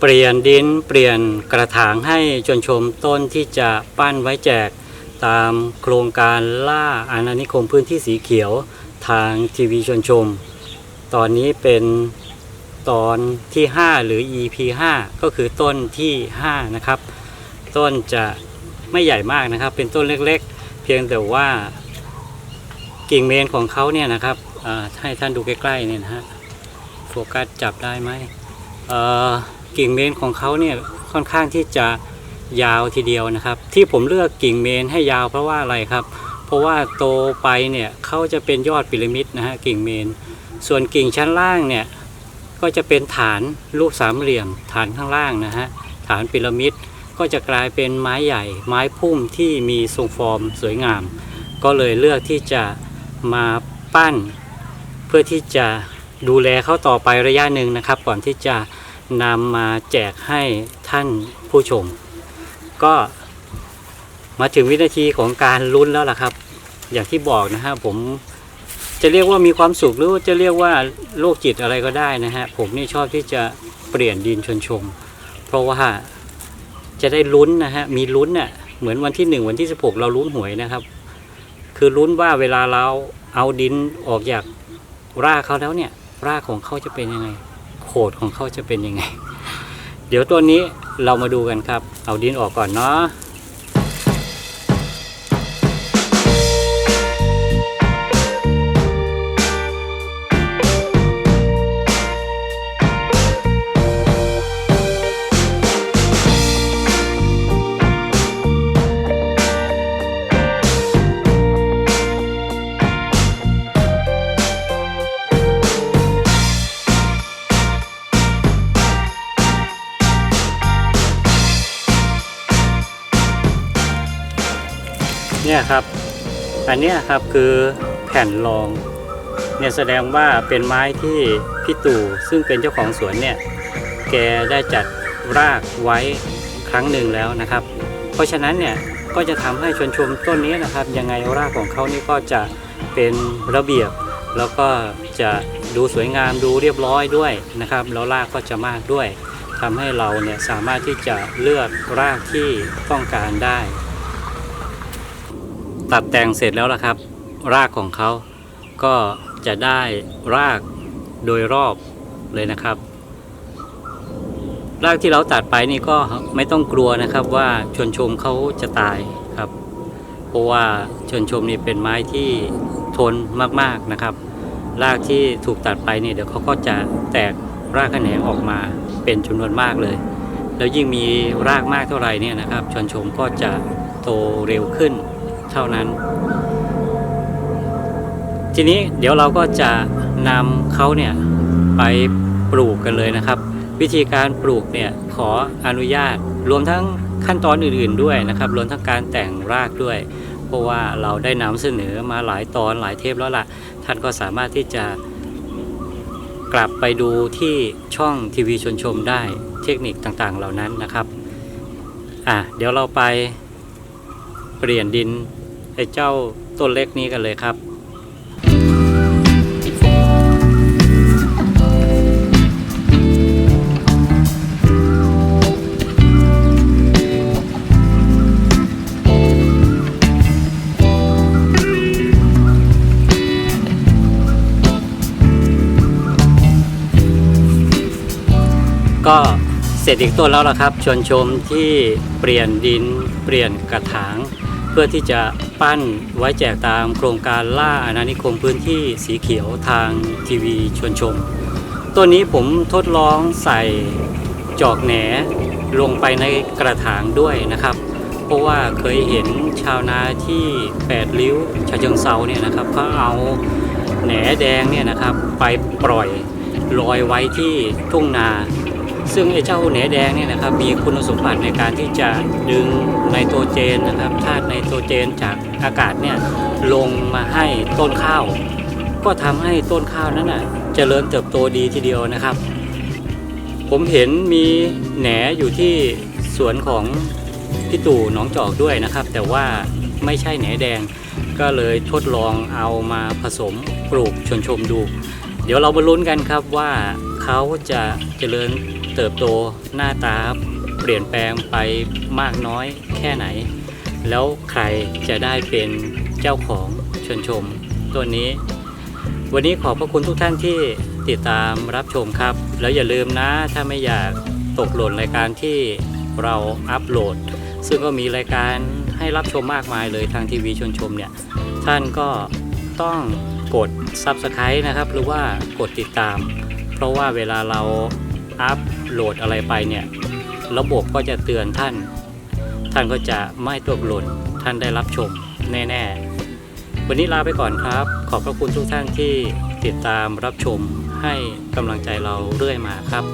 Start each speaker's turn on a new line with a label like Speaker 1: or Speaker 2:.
Speaker 1: เปลี่ยนดินเปลี่ยนกระถางให้ชวนชมต้นที่จะปั้นไว้แจกตามโครงการล่าอาณานิคมพื้นที่สีเขียวทางทีวีชวนชม ตอนนี้เป็นตอนที่ 5 หรือ EP 5 ก็คือต้นที่ 5 นะครับ ต้นจะไม่ใหญ่มากนะครับ เป็นต้นเล็กๆ เพียงแต่ว่ากิ่งเมนของเขาเนี่ยนะครับให้ท่านดูใกล้ๆเนี่ยนะฮะโฟกัสจับได้ไหมเอ่อ กิ่งเมนของเขาเนี่ยค่อนข้างที่จะยาวทีเดียวนะครับ ที่ผมเลือกกิ่งเมนให้ยาวเพราะว่าอะไรครับ เพราะว่าโตไปเนี่ยเขาจะเป็นยอดพีระมิดนะฮะกิ่งเมน ส่วนกิ่งชั้นล่างเนี่ยก็จะเป็นฐานรูปสามเหลี่ยม ฐานข้างล่างนะฮะฐานพีระมิดก็จะกลายเป็นไม้ใหญ่ ไม้พุ่มที่มีทรงฟอร์มสวยงาม ก็เลยเลือกที่จะมาปั้น เพื่อที่จะดูแลเขาต่อไประยะหนึ่งนะครับ ก่อนที่จะ นำมาแจกให้ท่านผู้ชม ก็มาถึงวินาทีของการลุ้นแล้วล่ะครับ อย่างที่บอกนะฮะผมจะเรียกว่ามีความสุขหรือว่าจะเรียกว่าโรคจิตอะไรก็ได้นะฮะผมนี่ชอบที่จะเปลี่ยนดินชนชม เพราะว่าจะได้ลุ้นนะฮะมีลุ้นเน่ะเหมือนวันที่หนึ่งวันที่สิบหกเราลุ้นหวยนะครับ คือลุ้นว่าเวลาเราเอาดินออกจากรากเขาแล้วเนี่ย รากของเขาจะเป็นยังไง โขดของเขาจะเป็นยังไง เดี๋ยวตัวนี้เรามาดูกันครับ เอาดินออกก่อนเนาะ เนี่ยครับ อันนี้ครับคือแผ่นรอง เนี่ยแสดงว่าเป็นไม้ที่พี่ตู่ซึ่งเป็นเจ้าของสวนเนี่ย แกได้จัดรากไว้ครั้งหนึ่งแล้วนะครับ เพราะฉะนั้นเนี่ยก็จะทำให้ชวนชมต้นนี้นะครับ ยังไงรากของเขานี่ก็จะเป็นระเบียบ แล้วก็จะดูสวยงามดูเรียบร้อยด้วยนะครับ แล้วรากก็จะมากด้วยทำให้เราเนี่ยสามารถที่จะเลือกรากที่ต้องการได้ ตัดแต่งเสร็จแล้วล่ะครับ รากของเขาก็จะได้รากโดยรอบเลยนะครับ รากที่เราตัดไปนี่ก็ไม่ต้องกลัวนะครับว่าชวนชมเขาจะตายครับ เพราะว่าชวนชมนี่เป็นไม้ที่ทนมากๆนะครับ รากที่ถูกตัดไปนี่เดี๋ยวเขาก็จะแตกรากแขนงออกมาเป็นจำนวนมากเลย แล้วยิ่งมีรากมากเท่าไหร่เนี่ยนะครับชวนชมก็จะโตเร็วขึ้น เท่านั้น ทีนี้เดี๋ยวเราก็จะนำเขาเนี่ยไปปลูกกันเลยนะครับ วิธีการปลูกเนี่ยขออนุญาตรวมทั้งขั้นตอนอื่นๆด้วยนะครับรวมทั้งการแต่งรากด้วย เพราะว่าเราได้นำเสนอมาหลายตอนหลายเทปแล้วล่ะ ท่านก็สามารถที่จะกลับไปดูที่ช่องทีวีชนชมได้เทคนิคต่างๆเหล่านั้นนะครับ อะเดี๋ยวเราไปเปลี่ยนดิน อ้เจ้าต้นเล็กนี้กันเลยครับก็เสร็จอีกต้นแล้วล่ะครับ ชวนชมที่เปลี่ยนดินเปลี่ยนกระถาง เพื่อที่จะปั้นไว้แจกตามโครงการล่าอาณานิคมพื้นที่สีเขียวทางทีวีชวนชม ตัวนี้ผมทดลองใส่จอกแหนลงไปในกระถางด้วยนะครับ เพราะว่าเคยเห็นชาวนาที่แปดริ้วชาเชิงเซาเนี่ยนะครับเขาเอาแหนแดงเนี่ยนะครับไปปล่อยลอยไว้ที่ทุ่งนา ซึ่งไอ้เจ้าแหนแดงเนี่ยนะครับมีคุณสมบัติในการที่จะดึงไนโตรเจนนะครับธาตุไนโตรเจนจากอากาศเนี่ยลงมาให้ต้นข้าว ก็ทำให้ต้นข้าวนั้นน่ะเจริญเติบโตดีทีเดียวนะครับ ผมเห็นมีแหนอยู่ที่สวนของพี่ตู่หนองจอกด้วยนะครับ แต่ว่าไม่ใช่แหนแดงก็เลยทดลองเอามาผสมปลูกชวนชมดู เดี๋ยวเรามาลุ้นกันครับว่า เขาจะเจริญเติบโตหน้าตาเปลี่ยนแปลงไปมากน้อยแค่ไหน แล้วใครจะได้เป็นเจ้าของชนชมตัวนี้ วันนี้ขอบพระคุณทุกท่านที่ติดตามรับชมครับ แล้วอย่าลืมนะถ้าไม่อยากตกหล่นรายการที่เราอัปโหลด ซึ่งก็มีรายการให้รับชมมากมายเลยทางทีวีชนชมเนี่ย ท่านก็ต้องกด Subscribe นะครับ หรือว่ากดติดตาม ราะว่าเวลาเราอัปโหลดอะไรไปเนี่ย ระบบก็จะเตือนท่าน ท่านก็จะไม่ตกหล่น ท่านได้รับชมแน่ๆ วันนี้ลาไปก่อนครับ ขอบพระคุณทุกท่านที่ติดตามรับชมให้กำลังใจเราเรื่อยมาครับ